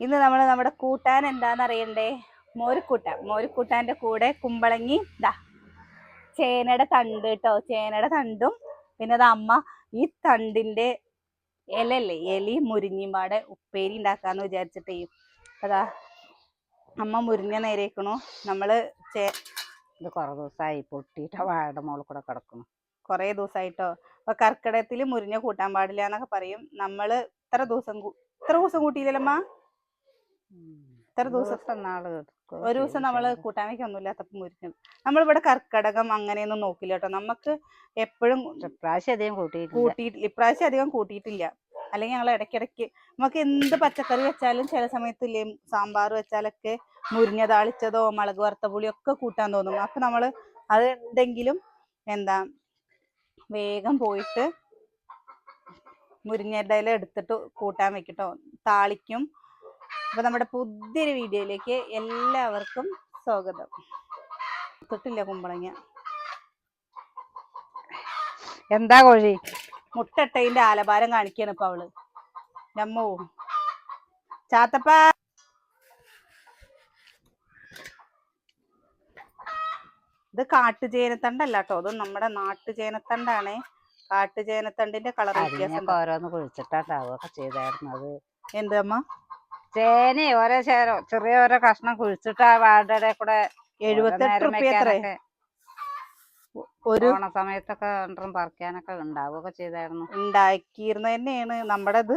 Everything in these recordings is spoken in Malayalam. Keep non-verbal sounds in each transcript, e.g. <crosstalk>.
ഇന്ന് നമ്മൾ നമ്മുടെ കൂട്ടാൻ എന്താന്ന് അറിയണ്ടേ? മോരുക്കൂട്ട മോരുക്കൂട്ടാന്റെ കൂടെ കുമ്പളങ്ങി ദാ ചേനയുടെ തണ്ട് കേട്ടോ. ചേനയുടെ തണ്ടും പിന്നെ അത് അമ്മ ഈ തണ്ടിന്റെ ഇലല്ലേ എലി മുരിഞ്ഞിമ്പാടെ ഉപ്പേരി ഉണ്ടാക്കാന്ന് വിചാരിച്ചിട്ടേ. അതാ അമ്മ മുരിഞ്ഞ നേരേക്കണു. നമ്മൾ ചേ ഇത് കുറെ ദിവസമായി പൊട്ടിയിട്ട് വാഴയുടെ മുകളിൽ കൂടെ കിടക്കുന്നു. കുറേ ദിവസമായിട്ടോ അപ്പൊ കർക്കിടകത്തിൽ മുരിഞ്ഞ കൂട്ടാൻ പാടില്ല എന്നൊക്കെ പറയും. നമ്മൾ ഇത്ര ദിവസം ഇത്ര ദിവസം കൂട്ടിയില്ലല്ലമ്മ? ഇത്ര ദിവസത്തെ നാൾ ഒരു ദിവസം നമ്മൾ കൂട്ടാൻ ഒന്നുമില്ലാത്തപ്പോ മുരിക്കും. നമ്മളിവിടെ കർക്കടകം അങ്ങനെയൊന്നും നോക്കില്ല കേട്ടോ. നമുക്ക് എപ്പോഴും ഇപ്രാവശ്യം അധികം കൂട്ടിയിട്ടില്ല. കൂട്ടിയിട്ടില്ല. ഇപ്രാവശ്യം അധികം കൂട്ടിയിട്ടില്ല. അല്ലെങ്കിൽ ഞങ്ങൾ ഇടയ്ക്കിടയ്ക്ക് നമുക്ക് എന്ത് പച്ചക്കറി വെച്ചാലും ചില സമയത്ത് ഇല്ലേ സാമ്പാർ വെച്ചാലൊക്കെ മുരിഞ്ഞ താളിച്ചതോ മുളക് വറുത്ത പുളിയോ ഒക്കെ കൂട്ടാൻ തോന്നും. അപ്പൊ നമ്മൾ അത് ഉണ്ടെങ്കിലും എന്താ വേഗം പോയിട്ട് മുരിങ്ങയുടെ ഇല എടുത്തിട്ട് കൂട്ടാൻ വെക്കട്ടോ താളിക്കും അപ്പൊ നമ്മുടെ പുതിയൊരു വീഡിയോയിലേക്ക് എല്ലാവർക്കും സ്വാഗതം. തൊട്ടില്ല കുമ്പളങ്ങ. എന്താ കോഴി? മുട്ടട്ടയിന്റെ ആലഭാരം കാണിക്കാണ് ഇപ്പൊ അവൾ. നമ്മോ. ചാത്തപ്പ. ഇത് കാട്ടുചേനത്തണ്ടല്ല കേട്ടോ അതും നമ്മുടെ നാട്ടുചേനത്തണ്ടാണ്. കാട്ടുചേനത്തണ്ടിന്റെ കളർ വ്യത്യാസം. ഓരോന്ന് കുഴിച്ചിട്ടുണ്ടാവുക ചെയ്തായിരുന്നു അത്. എന്തമ്മ ചേന ഓരോ ചേര ചെറിയ ഓരോ കഷ്ണം കുഴിച്ചിട്ട് ആ വാഴയുടെ കൂടെ ഓരോ എഴുപത്തെട്ട് റുപ്യ ഒരു ഓണ സമയത്തൊക്കെ രണ്ടും പറിക്കാനൊക്കെ ഉണ്ടാവുകയൊക്കെ ചെയ്തായിരുന്നു. ഉണ്ടാക്കിയിരുന്ന തന്നെയാണ്. നമ്മുടെ ഇത്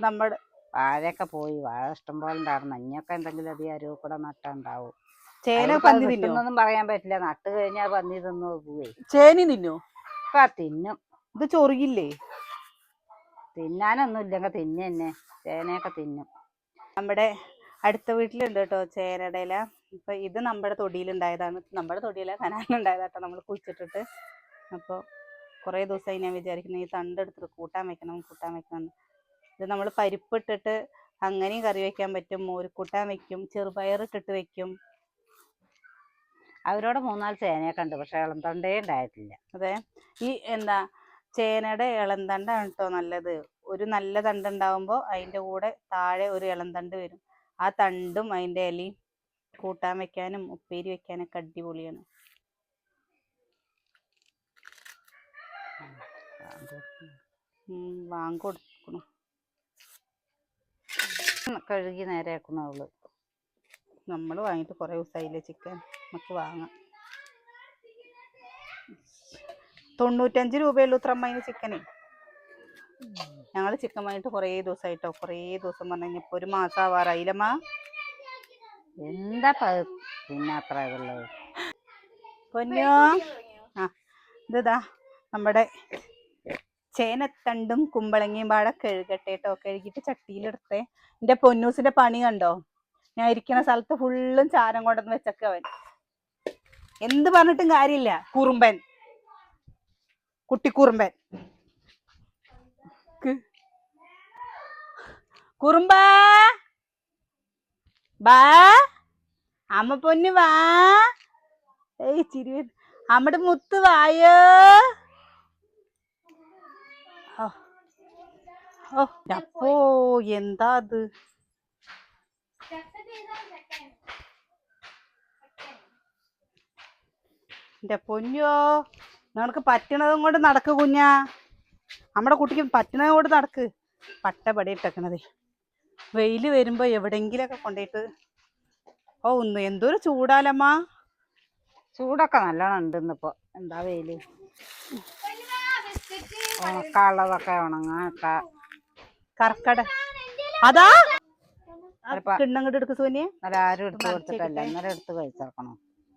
നമ്മുടെ വാഴയൊക്കെ പോയി. വാഴ ഇഷ്ടം പോലെ ഉണ്ടായിരുന്നു. അഞ്ഞൊക്കെ എന്തെങ്കിലും അധികം അരുവ് കൂടെ നട്ടുണ്ടാവും ചേന പന്നി തിന്നൊന്നും പറയാൻ പറ്റില്ല. നട്ട് കഴിഞ്ഞാൽ പന്നി തിന്നു പോവേ. ചേന തിന്നു? ആ തിന്നും. ഇത് ചൊറിയില്ലേ? തിന്നാനൊന്നും ഇല്ലെങ്കിൽ തിന്നെന്നെ. ചേനയൊക്കെ തിന്നും. നമ്മുടെ അടുത്ത വീട്ടിലുണ്ട് കേട്ടോ ചേരടയില. ഇല ഇപ്പൊ ഇത് നമ്മുടെ തൊടിയിലുണ്ടായതാണ്. നമ്മുടെ തൊടിയില കനാലുണ്ടായതാട്ടോ നമ്മൾ കുഴിച്ചിട്ടിട്ട്. അപ്പോൾ കുറേ ദിവസമായി ഞാൻ വിചാരിക്കുന്നത് ഈ തണ്ട് എടുത്തിട്ട് കൂട്ടാൻ വെക്കണം കൂട്ടാൻ വെക്കണം. ഇത് നമ്മൾ പരിപ്പിട്ടിട്ട് അങ്ങനെയും കറി വെക്കാൻ പറ്റും മോരുക്കൂട്ടാൻ വെക്കും ചെറുപയർ ഇട്ടിട്ട് വെക്കും. അവരോട് മൂന്നാൽ ചേനയൊക്കെ ഉണ്ട് പക്ഷെ ഇളം തൊണ്ടേ ഉണ്ടായിട്ടില്ല. അതെ. ഈ എന്താ ചേനയുടെ ഇളന്തണ്ടാണ് കേട്ടോ നല്ലത്. ഒരു നല്ല തണ്ട് ഉണ്ടാവുമ്പോൾ അതിന്റെ കൂടെ താഴെ ഒരു ഇളം തണ്ട് വരും. ആ തണ്ടും അതിന്റെ ഇലയും കൂട്ടാൻ വെക്കാനും ഉപ്പേരി വെക്കാനൊക്കെ അടിപൊളിയാണ്. വാങ്ങിക്കൊടുക്കണം വാങ്ങി കൊടുക്കണം. കഴുകി നേരെ ആക്കുന്നു അവൾ നമ്മൾ വാങ്ങിയിട്ട് കുറേ ദിവസമായില്ലേ ചിക്കൻ. നമുക്ക് വാങ്ങാം. തൊണ്ണൂറ്റഞ്ച് രൂപയുള്ളൂ ഇത്ര അമ്മ ചിക്കന്. ഞങ്ങൾ ചിക്കൻ വാങ്ങിയിട്ട് കുറേ ദിവസമായിട്ടോ കുറേ ദിവസം പറഞ്ഞു കഴിഞ്ഞാൽ ഇപ്പോൾ ഒരു മാസം ആവാറായില്ലമ്മ എന്താ പിന്നെ അത്ര ഇതുള്ളത് പൊന്നോ? ആ ഇതാ നമ്മുടെ ചേനത്തണ്ടും കുമ്പളങ്ങയും പാടെ കഴുകട്ടെ കേട്ടോ കഴുകിയിട്ട് ചട്ടിയിലെടുത്തേ. എന്റെ പൊന്നൂസിന്റെ പണി കണ്ടോ? ഞാൻ ഇരിക്കുന്ന സ്ഥലത്ത് ഫുള്ളും ചാരം കൊണ്ടെന്ന് വെച്ചൊക്കെ അവൻ. എന്ത് പറഞ്ഞിട്ടും കാര്യമില്ല. കുറുമ്പൻ. കുട്ടിക്കുറുമ്പൻ. ക്ക്. കുറുമ്പാ. ബാ. അമ്മ പൊന്നു വാ. ഏയ് ചിരി. അമ്മടെ മുത്ത് വായോ. ഓ. അപ്പോ എന്താ അത്? എന്റെ പൊന്നോ നിനക്ക് പറ്റണതും കൊണ്ട് നടക്ക് കുഞ്ഞാ. നമ്മുടെ കുട്ടിക്ക് പറ്റണതും കൊണ്ട് നടക്ക്. പട്ടപടി ഇട്ടേക്കണതേ വെയിൽ വരുമ്പോ എവിടെങ്കിലൊക്കെ കൊണ്ടുപോയിട്ട് ഓ ഒന്ന് എന്തൊരു ചൂടാലമ്മ. ചൂടൊക്കെ നല്ലോണം ഉണ്ട് ഇന്നിപ്പോ. എന്താ വെയിൽ? ഉണക്കാനുള്ളതൊക്കെ ഉണങ്ങാനൊക്കെ. കർക്കട. അതാ? ചിലപ്പോ- കിണ്ണങ്ങോട്ട് എടുക്ക് സോനിയെ. നല്ല ആരും എടുത്ത് ഒന്ന് കൊടുത്തിട്ടല്ല. അടിച്ചേക്കട്ടെ. ഇന്നലെ എടുത്ത് കഴിച്ചേക്കണം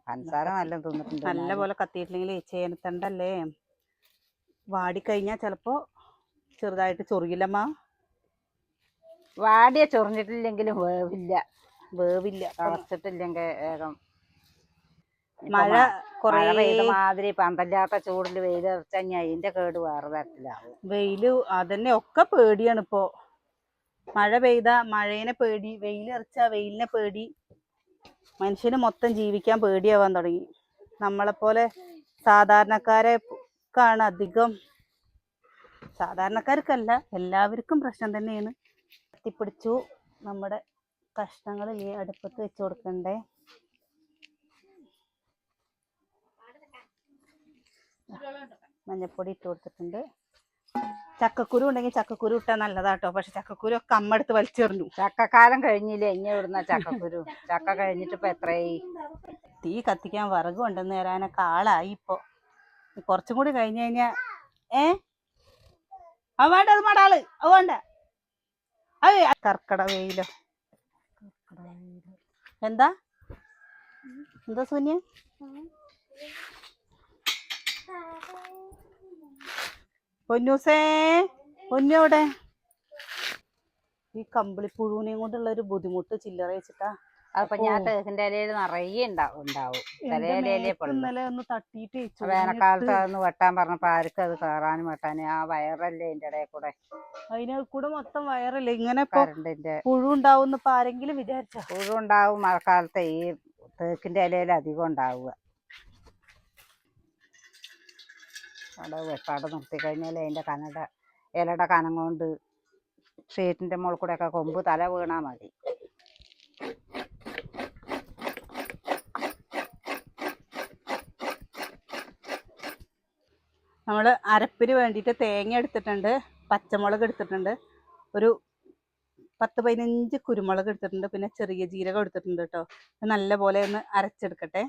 പഞ്ചസാര നല്ല തിന്നിട്ടുണ്ട് നല്ല എന്നാലും. പോലെ കത്തിയിട്ടില്ലെങ്കിൽ ചേനത്തണ്ടല്ലേ? വാടിക്കഴിഞ്ഞാ ചെലപ്പോ ചെറുതായിട്ട് ചൊറിയില്ലമ്മ. വാടിയ ചൊറിഞ്ഞിട്ടില്ലെങ്കിലും വേവില്ല. വേവില്ല തളച്ചിട്ടില്ലെങ്കിൽ വേഗം. മഴ കുറേ മാതിരി പന്തല്ലാത്ത ചൂടിൽ വെയിൽ ഇറച്ചാൽ അതിന്റെ കേട് വേറെ തരത്തിലാവും. വെയിൽ അതന്നെ ഒക്കെ പേടിയാണ് ഇപ്പോ. മഴ പെയ്ത മഴേനെ പേടി വെയിലിറച്ച വെയിലിനെ പേടി. മനുഷ്യന് മൊത്തം ജീവിക്കാൻ പേടിയാവാൻ തുടങ്ങി. നമ്മളെപ്പോലെ സാധാരണക്കാരെ ക്കാണ് അധികം. സാധാരണക്കാർക്കല്ല എല്ലാവർക്കും പ്രശ്നം തന്നെയാണ്. കത്തിപ്പിടിച്ചു. നമ്മുടെ കഷ്ണങ്ങൾ ഈ അടുപ്പത്ത് വെച്ച് കൊടുക്കണ്ടേ. മഞ്ഞപ്പൊടി ഇട്ട് കൊടുത്തിട്ടുണ്ട്. ചക്കക്കുരു ഉണ്ടെങ്കിൽ ചക്കക്കുരു ഇട്ടാൽ നല്ലതാട്ടോ. പക്ഷെ ചക്കക്കുരു ഒക്കെ അമ്മ എടുത്ത് വലിച്ചെറിഞ്ഞു. ചക്കക്കാലം കഴിഞ്ഞില്ലേ? ഇനി ഇവിടുന്ന ചക്കക്കുരു? ചക്ക കഴിഞ്ഞിട്ട് ഇപ്പൊ എത്രയായി? തീ കത്തിക്കാൻ വിറക് ഉണ്ടെന്ന് തരാനൊക്കെ ആളായി ഇപ്പൊ. കുറച്ചും കൂടി കഴിഞ്ഞു കഴിഞ്ഞാ ഏ? അത് വേണ്ട അത് മടാൾ. അത് വേണ്ട. കർക്കട വെയിലോ. എന്താ? എന്താ സൂന്യ? പൊന്നൂസേ പൊന്നു അവിടെ ഈ കമ്പിളിപ്പുഴുവിനെയും കൊണ്ടുള്ള ഒരു ബുദ്ധിമുട്ട് ചില്ലറ വെച്ചിട്ടാ. അതിപ്പോ ഞാൻ തേക്കിന്റെ ഇലയിൽ നിറയെ ഉണ്ടാവും. ഉണ്ടാവും ഇന്നലെ ഒന്ന് തട്ടിയിട്ട് വേനൽക്കാലത്ത് അതൊന്ന് വെട്ടാൻ പറഞ്ഞപ്പോ ആർക്കും അത് കേറാനും വെട്ടാനും ആ വയറല്ലേ എന്റെ ഇടയിൽ കൂടെ. അതിനെ കൂടെ മൊത്തം വയറല്ലേ? ഇങ്ങനെ കറണ്ടിന്റെ കരണ്ടിന്റെ പുഴു ഉണ്ടാവും ഇപ്പൊ ആരെങ്കിലും വിചാരിച്ച? പുഴുണ്ടാവും മഴക്കാലത്ത് ഈ തേക്കിന്റെ ഇലയിൽ അധികം ഉണ്ടാവുക. അവിടെ വെട്ടാടെ നിർത്തി കഴിഞ്ഞാൽ അതിന്റെ കനട ഇലയുടെ കനം കൊണ്ട് ഷീറ്റിന്റെ മുകളിൽ കൂടെ ഒക്കെ കൊമ്പ് തല വീണാ മതി. നമ്മൾ അരപ്പിന് വേണ്ടിയിട്ട് തേങ്ങ എടുത്തിട്ടുണ്ട് പച്ചമുളക് എടുത്തിട്ടുണ്ട് ഒരു പത്ത് പതിനഞ്ച് കുരുമുളക് എടുത്തിട്ടുണ്ട് പിന്നെ ചെറിയ ജീരകം എടുത്തിട്ടുണ്ട് കേട്ടോ. നല്ലപോലെ ഒന്ന് അരച്ചെടുക്കട്ടെ.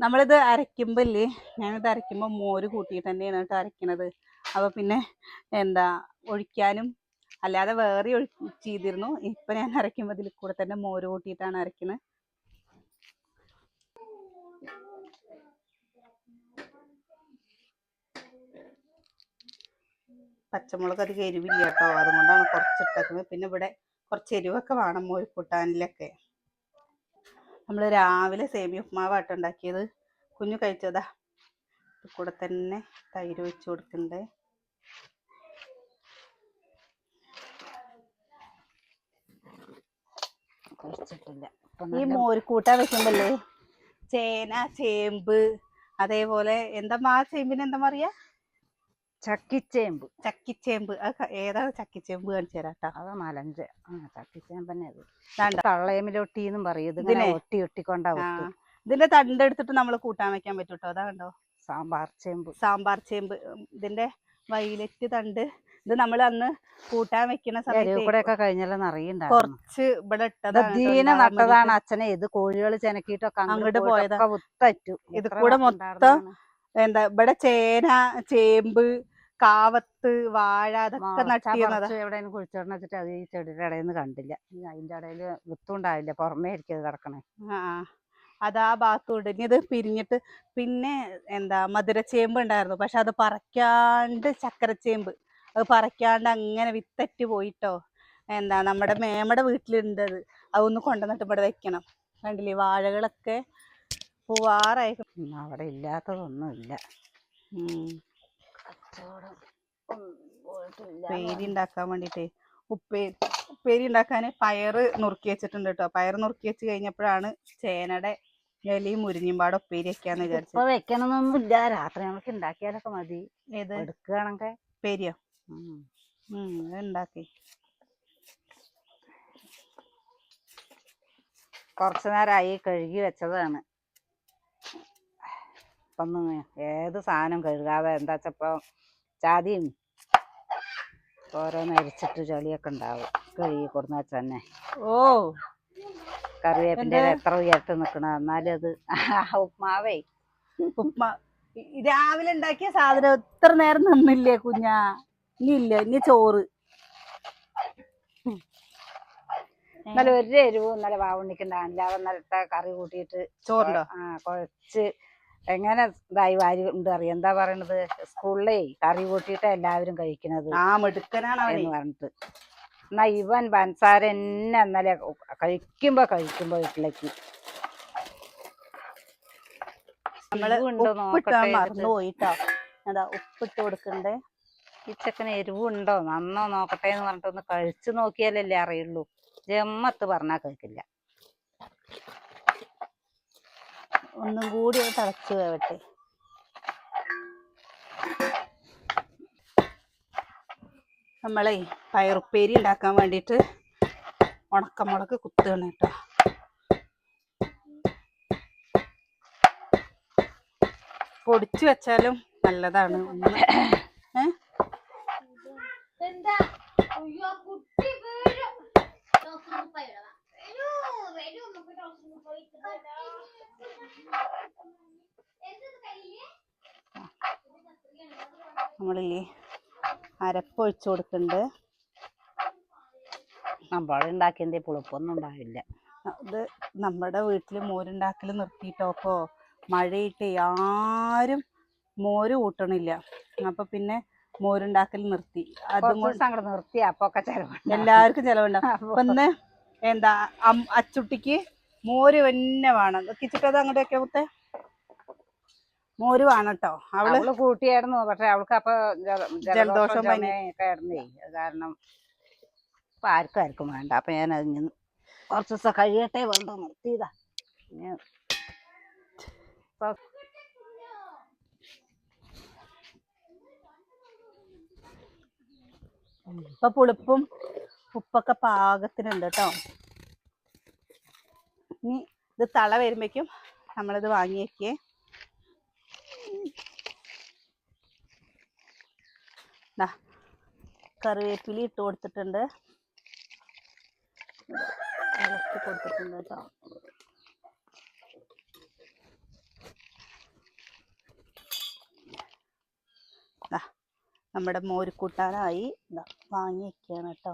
നമ്മളിത് അരയ്ക്കുമ്പോൾ ഇല്ലേ ഞാനിത് അരയ്ക്കുമ്പോൾ മോര് കൂട്ടിയിട്ട് തന്നെയാണ് കേട്ടോ അരയ്ക്കണത്. അപ്പോൾ പിന്നെ എന്താ ഒഴിക്കാനും അല്ലാതെ വേറെ ചെയ്തിരുന്നു. ഇപ്പം ഞാൻ അരയ്ക്കുമ്പോൾ ഇതിൽ കൂടെ തന്നെ മോര് കൂട്ടിയിട്ടാണ് അരയ്ക്കുന്നത് പച്ചമുളക് അധികം എരിവില്ല കേട്ടോ അതുകൊണ്ടാണ് കുറച്ച് ഇട്ടേക്കുന്നത് പിന്നെ ഇവിടെ കുറച്ച് എരിവൊക്കെ വേണം മോരിക്കൂട്ടാനിലൊക്കെ നമ്മൾ രാവിലെ സേമിയ ഉപ്മാവാട്ടം ഉണ്ടാക്കിയത്. കുഞ്ഞു കഴിച്ചതാ. കൂടെ തന്നെ തൈര് വെച്ച് കൊടുക്കണ്ടേ. കഴിച്ചിട്ടില്ല ഈ മോരിക്കൂട്ട വെക്കുമ്പല്ലേ? ചേന ചേമ്പ് അതേപോലെ എന്താ ആ ചേമ്പിന് എന്താ പറയാ ചക്കിച്ചേമ്പ്. ചക്കിച്ചേമ്പ്. ഏതാണ് ചക്കിച്ചേമ്പ് കാണിച്ചു തരാട്ടോ അത് മലഞ്ച ആ ചക്കിച്ചേമ്പ് തന്നെ അത്. തള്ളയമിലൊട്ടി എന്നും പറയും. ഇതിനെ? ഒട്ടി ഒട്ടിക്കൊണ്ടാ ഇതിന്റെ തണ്ട് എടുത്തിട്ട് നമ്മൾ കൂട്ടാൻ വെക്കാൻ പറ്റൂട്ടോ? കേട്ടോ അതാ കണ്ടോ? സാമ്പാർ ചേമ്പ്. സാമ്പാർ ചേമ്പ്. ഇതിന്റെ വൈലറ്റ് തണ്ട്. ഇത് നമ്മൾ അന്ന് കൂട്ടാൻ വെക്കുന്ന സമയത്ത് കഴിഞ്ഞാലും നിറയുണ്ടായിരുന്നു കുറച്ച് ഇവിടെ ദീന നട്ടതാണ് അച്ഛനെ. ഇത് കോഴികൾ ചെനക്കിട്ടൊക്കെ അങ്ങോട്ട് അങ്ങോട്ട് പോയതാ. പോയതൊക്കെ ഇത് കൂടെ മൊത്തം എന്താ ഇവിടെ ചേന ചേമ്പ് കാവത്ത് വാഴ അതൊക്കെ നട്ടിരുന്നതാ. എവിടെയും കുഴിച്ചിടണം വെച്ചിട്ട് അത് ഈ ചെടിയുടെ ഇടയിൽ നിന്ന് കണ്ടില്ല അതിന്റെ ഇടയിൽ വിത്തുണ്ടാവില്ല. പുറമേ ആയിരിക്കും അത് കിടക്കണേ. ആ അതാ ഭാഗത്തോട്ട് ഇനി ഇത് പിരിഞ്ഞിട്ട് പിന്നെ എന്താ മധുരച്ചേമ്പ് ഉണ്ടായിരുന്നു. പക്ഷെ അത് പറിക്കാണ്ട് ചക്കരച്ചേമ്പ്. അത് പറിക്കാണ്ട് അങ്ങനെ വിത്തറ്റ് പോയിട്ടോ. എന്താ നമ്മുടെ മേമയുടെ വീട്ടിലുണ്ട് അത്. അതൊന്ന് കൊണ്ടുവന്നിട്ട് ഇവിടെ വെക്കണം. കണ്ടില്ലേ? വാഴകളൊക്കെ പൂവാറായി. അവിടെ ഇല്ലാത്തതൊന്നുമില്ല. ഉപ്പേരി ഉണ്ടാക്കാൻ വേണ്ടിട്ടേ. ഉപ്പേരി ഉപ്പേരി ഉണ്ടാക്കാൻ പയറ് നുറുക്കി വെച്ചിട്ടുണ്ട് കേട്ടോ. പയറ് നുറുക്കി വെച്ച് കഴിഞ്ഞപ്പോഴാണ് ചേനയുടെ ഇലയും മുരിഞ്ഞും പാടെ ഉപ്പേരി വെക്കാന്ന് വിചാരിച്ചത്. ഇപ്പൊ വെക്കണമെന്നൊന്നുമില്ല രാത്രി നമുക്ക് ഉണ്ടാക്കിയാലൊക്കെ മതി. ഏത്? എടുക്കുകയാണെങ്കിൽ. അത് ഉണ്ടാക്കി. കുറച്ചു നേരമായി കഴുകി വെച്ചതാണ്. ഇപ്പം ഏത് സാധനം കഴുകാതെ എന്താ വെച്ചപ്പോ ചാതിയും ഓരോന്ന് അരിച്ചിട്ട് ചളിയൊക്കെ ഉണ്ടാവും. കഴുകി കൊടുന്ന തന്നെ. ഓ. കറിവേപ്പിന്റെ എന്ത്? എത്ര ഉയർത്തി നിൽക്കണ എന്നാലും അത് <laughs> ഉപ്മാവേ. ഉപ്മാ. രാവിലെ ഉണ്ടാക്കിയ സാധനം എത്ര നേരം നിന്നില്ലേ കുഞ്ഞാ? ഇനി ഇല്ല ഇനി ചോറ്. ഇന്നലെ ഒരു എരിവും ഇന്നലെ അല്ലാതെ ഇന്നലത്തെ കറി കൂട്ടിയിട്ട് ചോറുണ്ടോ? ആ കുഴച്ച് എങ്ങനെ ഇതായി വാരി ഉണ്ട് അറിയാം? എന്താ പറയണത്? സ്കൂളിലേ കറി കൂട്ടിയിട്ട് എല്ലാവരും കഴിക്കണത് ആ മിടുക്കനാണ് എന്ന് പറഞ്ഞിട്ട്. എന്നാ ഇവൻ പൻസാര എന്നെ ഇന്നലെ കഴിക്കുമ്പോ കഴിക്കുമ്പോ വീട്ടിലേക്ക്. പോയിട്ടോ അതാ ഉപ്പിട്ട് കൊടുക്കണ്ടേ? ഈ ചെക്കന് എരിവുണ്ടോ നന്നോ നോക്കട്ടെ എന്ന് പറഞ്ഞിട്ട് ഒന്ന് കഴിച്ചു നോക്കിയാലല്ലേ അറിയുള്ളൂ. ജമ്മത്ത് പറഞ്ഞാ കേൾക്കില്ല ഒന്നും കൂടി ഒന്ന് തിളച്ച് വേവട്ടെ. നമ്മളെ പയറുപ്പേരി ഉണ്ടാക്കാൻ വേണ്ടിയിട്ട് ഉണക്കമുളക് കുത്തുകയാണ് കേട്ടോ. പൊടിച്ചു വെച്ചാലും നല്ലതാണ്. ഒന്ന് ഏ എന്താ അയ്യോ കുട്ടി വീഴും ഡോക്ടർ മുപ്പയുടെ വരൂ വരൂ നമുക്ക് ഡോക്ടർ മുപ്പത് എന്തത് കയ്യിൽ നമ്മളില്ലേ അരപ്പൊഴിച്ചു കൊടുക്കുന്നുണ്ട് നമ്മൾ ഉണ്ടാക്കിയതിന്റെ പുളിപ്പൊന്നും ഉണ്ടാവില്ല. ഇത് നമ്മുടെ വീട്ടിൽ മോരുണ്ടാക്കൽ നിർത്തിയിട്ടോ അപ്പോ മഴയിട്ട് ആരും മോര് കൂട്ടണില്ല. അപ്പൊ പിന്നെ മോരുണ്ടാക്കൽ നിർത്തി. അതുകൊണ്ട് അങ്ങോട്ട് നിർത്തി അപ്പൊ ഒക്കെ ചെലവുണ്ട് എല്ലാവർക്കും ചെലവുണ്ടാവും. <laughs> ഒന്ന് എന്താ അച്ചുട്ടിക്ക് മോര് തന്നെ വേണം. കിച്ചിട്ടത് അങ്ങോട്ടൊക്കെ മുത്തേ? മോര് വേണം കേട്ടോ അവൾ കൂട്ടിയായിരുന്നു. പക്ഷെ അവൾക്ക് അപ്പൊ ജല- ജലദോഷം ജലദോഷം ആയിരുന്നേ. അത് കാരണം അപ്പൊ ആർക്കും ആർക്കും വേണ്ട. അപ്പൊ ഞാൻ അതിന് കുറച്ച് ദിവസം കഴിയട്ടെ വേണ്ട നിർത്തിയതാ. ഇപ്പൊ ഇപ്പൊ പുളിപ്പും ഉപ്പൊക്കെ പാകത്തിനുണ്ട് കേട്ടോ ഇനി ഇത് തള വരുമ്പോഴേക്കും നമ്മളിത് വാങ്ങി വെക്കേ. ദാ, കറിവേപ്പില ഇട്ട് കൊടുത്തിട്ടുണ്ട്. ഇളക്കി കൊടുത്തിട്ടുണ്ട് കേട്ടോ. നമ്മുടെ മോരുക്കൂട്ടാനായി വാങ്ങി വെക്കുകയാണ് കേട്ടോ.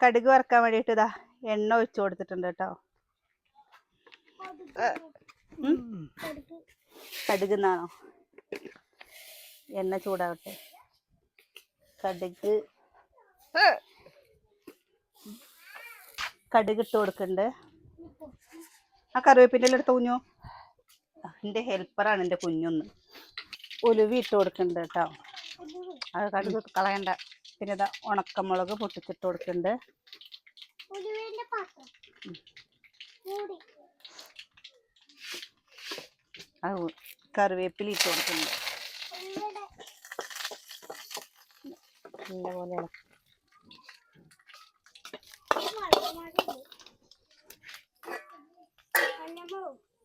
കടുക് വറക്കാൻ വേണ്ടിയിട്ട് ഇതാ എണ്ണ ഒഴിച്ചു കൊടുത്തിട്ടുണ്ട് കേട്ടോ. കടുകുന്നാണോ? എണ്ണ ചൂടാവട്ടെ. കടുക്. കടുക് ഇട്ട് കൊടുക്കുന്നുണ്ട് ആ കറിവേപ്പിന്റെ എടുത്ത് കുഞ്ഞു? എന്റെ ഹെൽപ്പറാണ് എന്റെ കുഞ്ഞൊന്ന്. ഉലുവി ഇട്ട് കൊടുക്കണ്ട് കേട്ടോ. അത് കടുക് കളയണ്ട. പിന്നെ ഇതാ ഉണക്കമുളക് പൊട്ടിച്ചിട്ട് കൊടുക്കുന്നുണ്ട് ഉലുവേന്റെ പാത്രം മൂടി അത് കറിവേപ്പില ഇട്ട് കൊടുക്കുന്നുണ്ട് പോലെ.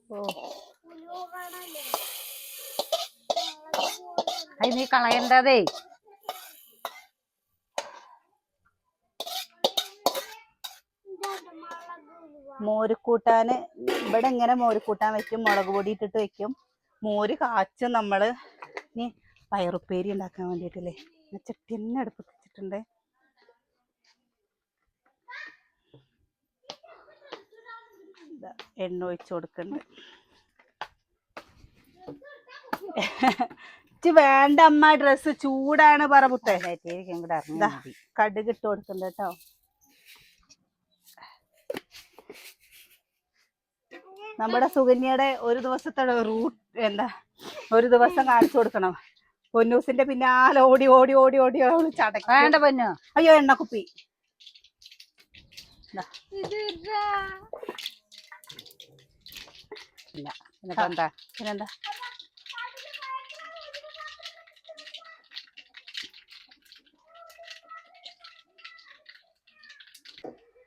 ഓ. അത് നീ കളയണ്ടതേ. മോരുകൂട്ടാന് ഇവിടെ ഇങ്ങനെ മോരുക്കൂട്ടാൻ വെക്കും മുളക് പൊടി ഇട്ടിട്ട് വെക്കും. മോര് കാച്ചും നമ്മൾ ഇനി പയറുപ്പേരി ഉണ്ടാക്കാൻ വേണ്ടിയിട്ടില്ലേ. ചട്ടി തന്നെ അടുപ്പത്ത് വെച്ചിട്ടുണ്ട്. എണ്ണ ഒഴിച്ചു കൊടുക്കുന്നുണ്ട് വേണ്ട അമ്മ ഡ്രസ്സ് ചൂടാണ് പറ മുത്തേ കടുകിട്ട് കൂടെ ദാ. ഇറങ്ങിയാൽ മതി. കടുക് കൊടുക്കുന്നുണ്ട് കേട്ടോ. നമ്മുടെ സുകന്യയുടെ ഒരു ദിവസത്തെ റൂട്ട് എന്താ ഒരു ദിവസം കാണിച്ചു കൊടുക്കണം. പൊന്നൂസിന്റെ പിന്നാലെ ഓടി ഓടി ഓടി ഓടി അവൾ ചടക്കും. വേണ്ട പൊന്നു. അയ്യോ എണ്ണക്കുപ്പി. ഇല്ല. പിന്നെന്താ?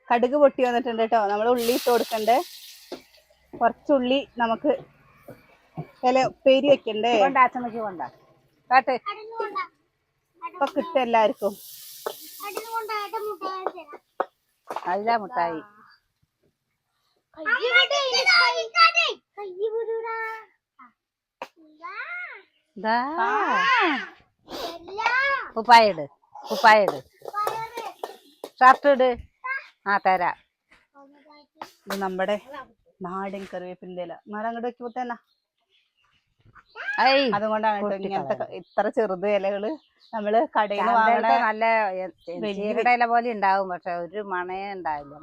കടുക് പൊട്ടി വന്നിട്ടുണ്ട് കേട്ടോ. നമ്മൾ ഉള്ളി ഇട്ട് കൊടുക്കണ്ടേ. കുറച്ചുള്ളി നമുക്ക് ഇല ഉപ്പേരി വെക്കണ്ടേ? കൊണ്ട കാട്ട്. അടന്നുകൊണ്ട ഇപ്പൊ കിട്ടും എല്ലാവർക്കും. അല്ല മുട്ടായി. ഉപ്പായിട് പയറ്. ഷർട്ട് ഇട്. ആ തരാം. ഇത് നമ്മുടെ നാടൻ കറിവേപ്പിന്റെ ഇല എന്നാലും അങ്ങോട്ട് വെക്കുമ്പോ തന്നെ അതുകൊണ്ടാണ് കേട്ടോ. ഇങ്ങനത്തെ ഇത്ര ചെറുത് ഇലകൾ നമ്മൾ കടയിൽ നിന്ന് നല്ല ചീരയുടെ ഇല പോലെ ഉണ്ടാവും പക്ഷെ ഒരു മണേ ഉണ്ടാവില്ല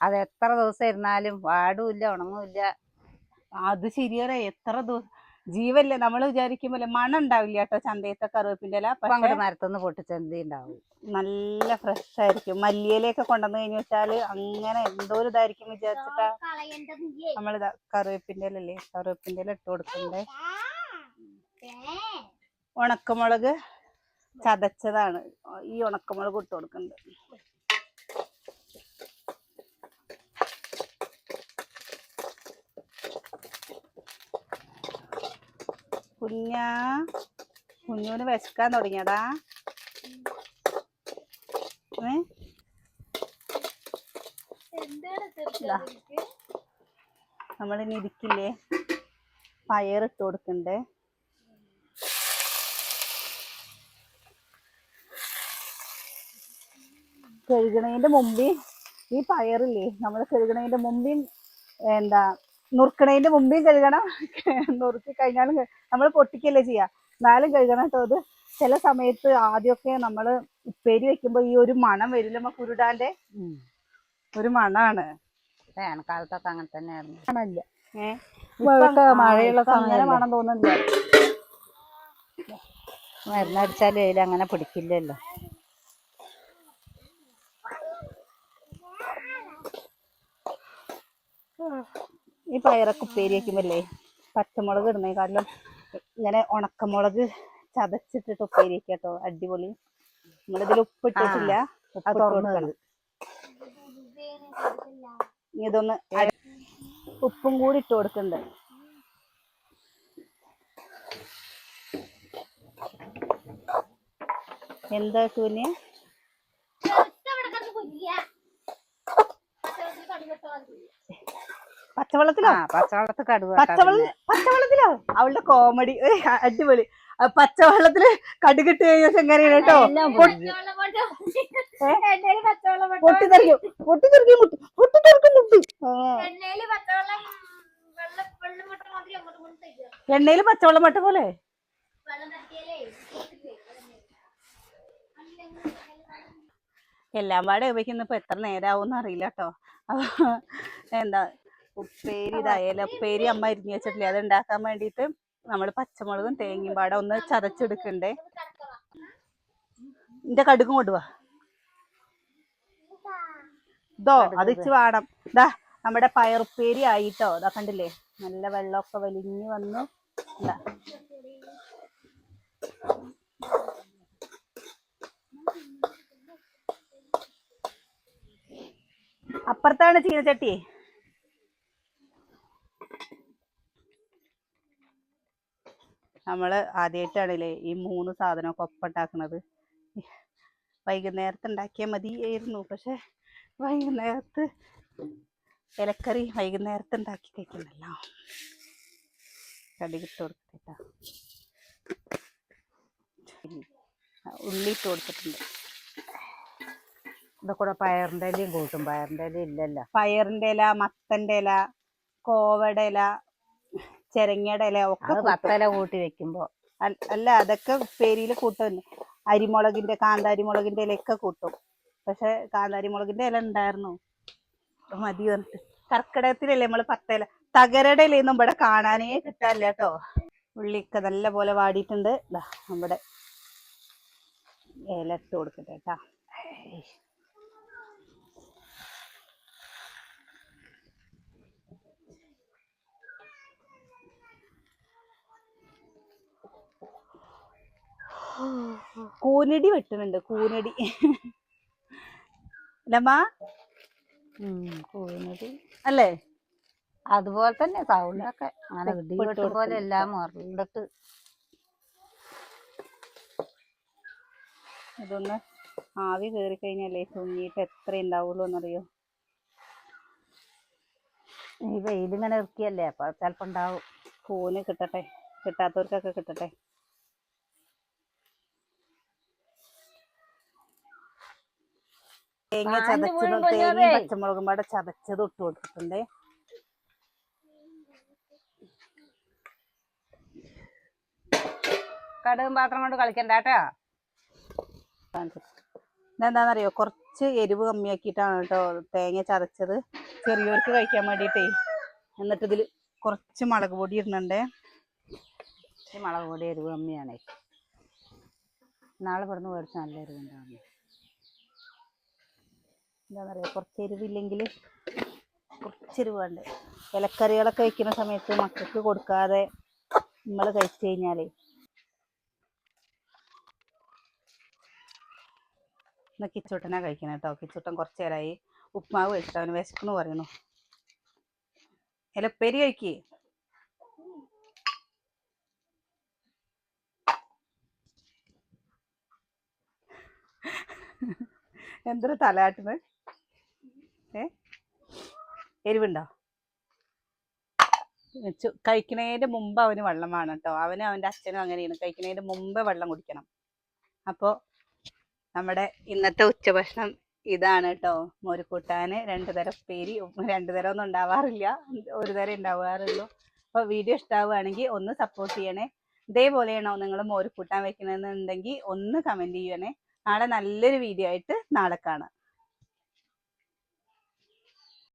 അത്. എത്ര ദിവസം ഇരുന്നാലും വാടുമില്ല ഉണങ്ങുമില്ല അത് ശരിയാണ് എത്ര ദിവസം ജീവല്ലേ? നമ്മൾ വിചാരിക്കുമ്പോലെ മണം ഉണ്ടാവില്ല കേട്ടോ ചന്തയത്തെ ഇല അപ്പൊ പക്ഷെ അങ്ങോട്ട് മരത്തുനിന്ന് പൊട്ടിച്ചെന്തി ഉണ്ടാവും നല്ല ഫ്രഷ് ആയിരിക്കും മല്ലിയിലൊക്കെ കൊണ്ടുവന്നു കഴിഞ്ഞു വെച്ചാൽ അങ്ങനെ എന്തോ ഒരു ഇതായിരിക്കും വിചാരിച്ചിട്ടാ നമ്മളിതാ നമ്മൾ അല്ലേ ഇലല്ലേ ഇല ഇട്ട് കൊടുക്കണ്ടേ? ഉണക്കമുളക് ചതച്ചതാണ്. ഈ ഉണക്കമുളക് ഇട്ട് കൊടുക്കുന്നത് കുഞ്ഞാ കുഞ്ഞൂന് വിശക്കാൻ തുടങ്ങിയതാ. നമ്മളിനി ഇരിക്കില്ലേ പയറിട്ട് കൊടുക്കണ്ടേ? കഴുകണതിന്റെ മുമ്പേ ഈ പയറില്ലേ? നമ്മൾ കഴുകണതിന്റെ മുമ്പേ എന്താ നുറുക്കണതിന്റെ മുമ്പേ കഴുകണം. നുറുക്കി കഴിഞ്ഞാലും നമ്മൾ പൊട്ടിക്കല്ലേ ചെയ്യാ. എന്നാലും കഴുകണം കേട്ടോ അത് ചില സമയത്ത് ആദ്യമൊക്കെ നമ്മൾ ഉപ്പേരി വെക്കുമ്പോൾ ഈ ഒരു മണം വരില്ല. നമ്മ കുരുടാന്റെ. ഒരു മണാണ്. വേനൽക്കാലത്തൊക്കെ അങ്ങനെ തന്നെയായിരുന്നു. മണമില്ല. മഴയുള്ള അങ്ങനെ? മണം തോന്നുന്നില്ല. മരുന്നടിച്ചാൽ അതിൽ അങ്ങനെ പിടിക്കില്ലല്ലോ. ഈ പയറൊക്കെ ഉപ്പേരി വെക്കുമ്പല്ലേ പച്ചമുളക് ഇടുന്നേക്കാട്ടിലും ഇങ്ങനെ ഉണക്കമുളക് ചതച്ചിട്ടിട്ട് ഉപ്പേരി കേട്ടോ അടിപൊളി. നമ്മളിതിൽ ഉപ്പിട്ടിട്ടില്ല കൊടുക്കണം. ഇതൊന്ന് ഉപ്പും കൂടി ഇട്ട് കൊടുക്കണ്ട്. എന്താ കുഞ്ഞ് പച്ചവെള്ളത്തിലോ? പച്ചവെള്ളത്തിൽ കടുവ പച്ചവെള്ളം പച്ചവെള്ളത്തിലോ? അവളുടെ കോമഡി. അടിപൊളി. പച്ചവെള്ളത്തിൽ കടുകിട്ട് കഴിഞ്ഞാൽ എങ്ങനെയാണ് കേട്ടോ പൊട്ടിത്തെറിക്കും. പൊട്ടിത്തെറിക്കും മുട്ടി. പൊട്ടിത്തെറിക്കും മുട്ടി. എണ്ണയിൽ പച്ചവെള്ളം വെള്ളം വെള്ളം മുട്ട പോലെ? എല്ലാം പാടെ ഉപയോഗിക്കുന്ന ഇപ്പൊ എത്ര നേരാവും അറിയില്ല കേട്ടോ എന്താ ഉപ്പേരി ഇതായാലും ഉപ്പേരി അമ്മ അരിഞ്ഞു വെച്ചിട്ടില്ലേ? അത് ഉണ്ടാക്കാൻ വേണ്ടിയിട്ട് നമ്മൾ പച്ചമുളകും തേങ്ങയും പാടെ ഒന്ന് ചതച്ചെടുക്കണ്ടേ? എന്റെ കടുകും കൊണ്ടുവാ. ഇതോ അത് ഇച്ച് വേണം. ഇതാ നമ്മുടെ പയറുപ്പേരി ആയിട്ടോ? ഇതാ കണ്ടില്ലേ? നല്ല വെള്ളമൊക്കെ വലിഞ്ഞു വന്നു. ഇതാ അപ്പുറത്താണ് ചീനച്ചട്ടി നമ്മൾ ആദ്യമായിട്ടാണല്ലേ ഈ മൂന്ന് സാധനമൊക്കെ ഒപ്പം ഉണ്ടാക്കുന്നത് വൈകുന്നേരത്ത് ഉണ്ടാക്കിയാൽ മതിയായിരുന്നു. പക്ഷെ വൈകുന്നേരത്ത് ഇലക്കറി വൈകുന്നേരത്ത് ഉണ്ടാക്കി കഴിക്കുന്നല്ലോ കടുകിട്ട് കൊടുത്തിട്ടാ. ഉള്ളി ഇട്ട് കൊടുത്തിട്ടുണ്ട്. ഇതൊക്കെ കൂടെ പയറിന്റെ ഇലയും കൂട്ടും. പയറിന്റെ ഇല ഇല്ലല്ലോ. പയറിന്റെ ഇല മത്തന്റെ ഇല കോവയുടെ ഇല ചെരങ്ങയുടെ ഇല ഒക്കെ വത്തല കൂട്ടും. വെക്കുമ്പോ. അല്ല അതൊക്കെ ഉപ്പേരിയിൽ കൂട്ടും. അരിമുളകിന്റെ കാന്താരിമുളകിന്റെ ഇലയൊക്കെ കൂട്ടും. പക്ഷെ കാന്താരിമുളകിന്റെ ഇല ഉണ്ടായിരുന്നു. മതി വന്നിട്ട് കർക്കിടകത്തിലല്ലേ നമ്മൾ പത്തല തകരയുടെ ഇലയൊന്നും ഇവിടെ കാണാനേ കിട്ടാനില്ല കേട്ടോ. ഉള്ളിയൊക്കെ നല്ല പോലെ വാടിയിട്ടുണ്ട് നമ്മുടെ ഇല ഇട്ട് കൊടുക്കട്ടെ കേട്ടാ. കൂനടി വെട്ടുന്നുണ്ട് കൂനടി. അല്ലമ്മ കൂനടി. അല്ലേ? അതുപോലെ തന്നെ സൗണ്ടൊക്കെ അങ്ങനെ പോലെ എല്ലാം മുരണ്ടിട്ട്. ഇതൊന്ന് ആവി കയറി കഴിഞ്ഞാലേ തുങ്ങിയിട്ട് എത്ര ഉണ്ടാവുള്ളൂ എന്നറിയോ? ഈ വെയിലിങ്ങനെ ഇറക്കിയല്ലേ അപ്പൊ ചിലപ്പോ ഉണ്ടാവും. കൂന് കിട്ടട്ടെ കിട്ടാത്തവർക്കൊക്കെ കിട്ടട്ടെ. തേങ്ങ ചതച്ചതും തേങ്ങയും. പച്ചമുളകും പാടെ ചതച്ചത് ഇട്ട് കൊടുത്തിട്ടുണ്ട്. കടുകും പാത്രം കൊണ്ട് കളിക്കണ്ട കേട്ടോ. എന്താണെന്നറിയോ കുറച്ച് എരിവ് കമ്മിയാക്കിയിട്ടാണ് കേട്ടോ തേങ്ങ ചതച്ചത്. ചെറിയവർക്ക് കഴിക്കാൻ വേണ്ടിയിട്ടേ. എന്നിട്ട് ഇതിൽ കുറച്ച് മുളക് പൊടി ഇടുന്നുണ്ടേ. മുളക് പൊടി എരിവ് കമ്മിയാണേ. നാളെ ഇവിടുന്ന് മേടിച്ച് നല്ല എരിവുണ്ടാവുന്നു. എന്താ പറയുക കുറച്ച് എരിവില്ലെങ്കിൽ കുറച്ച് എരിവ് വേണ്ടേ? ഇലക്കറികളൊക്കെ വെക്കുന്ന സമയത്ത് മക്കൾക്ക് കൊടുക്കാതെ നമ്മൾ കഴിച്ചു കഴിഞ്ഞാൽ ഇന്ന് കിച്ചുട്ടനാണ് കഴിക്കണം കേട്ടോ കിച്ചൂട്ടൻ കുറച്ച് നേരമായി ഉപ്മാവ് കഴിച്ചിട്ട് അവന് വിശക്കുന്നു പറയുന്നു. ഇലപ്പേരി കഴിക്കേ. എന്തൊരു തലയാട്ടുന്നത് എരിവുണ്ടോ? കഴിക്കണേന്റെ മുമ്പ് അവന് വെള്ളം വേണം കേട്ടോ അവനും അവന്റെ അച്ഛനും അങ്ങനെയാണ്. കഴിക്കണേന്റെ മുമ്പ് വെള്ളം കുടിക്കണം. അപ്പോൾ നമ്മുടെ ഇന്നത്തെ ഉച്ചഭക്ഷണം ഇതാണ് കേട്ടോ മോരുക്കൂട്ടാന് രണ്ട് തരം പേരി രണ്ട് തരം ഒന്നും ഉണ്ടാവാറില്ല. ഒരു തരം ഉണ്ടാവാറുള്ളൂ. അപ്പോൾ വീഡിയോ ഇഷ്ടാവുകയാണെങ്കിൽ ഒന്ന് സപ്പോർട്ട് ചെയ്യണേ. ഇതേപോലെയാണോ നിങ്ങൾ മോരുക്കൂട്ടാൻ വെക്കണമെന്നുണ്ടെങ്കിൽ ഒന്ന് കമന്റ് ചെയ്യണേ നാളെ നല്ലൊരു വീഡിയോ ആയിട്ട് നാളെ കാണാം.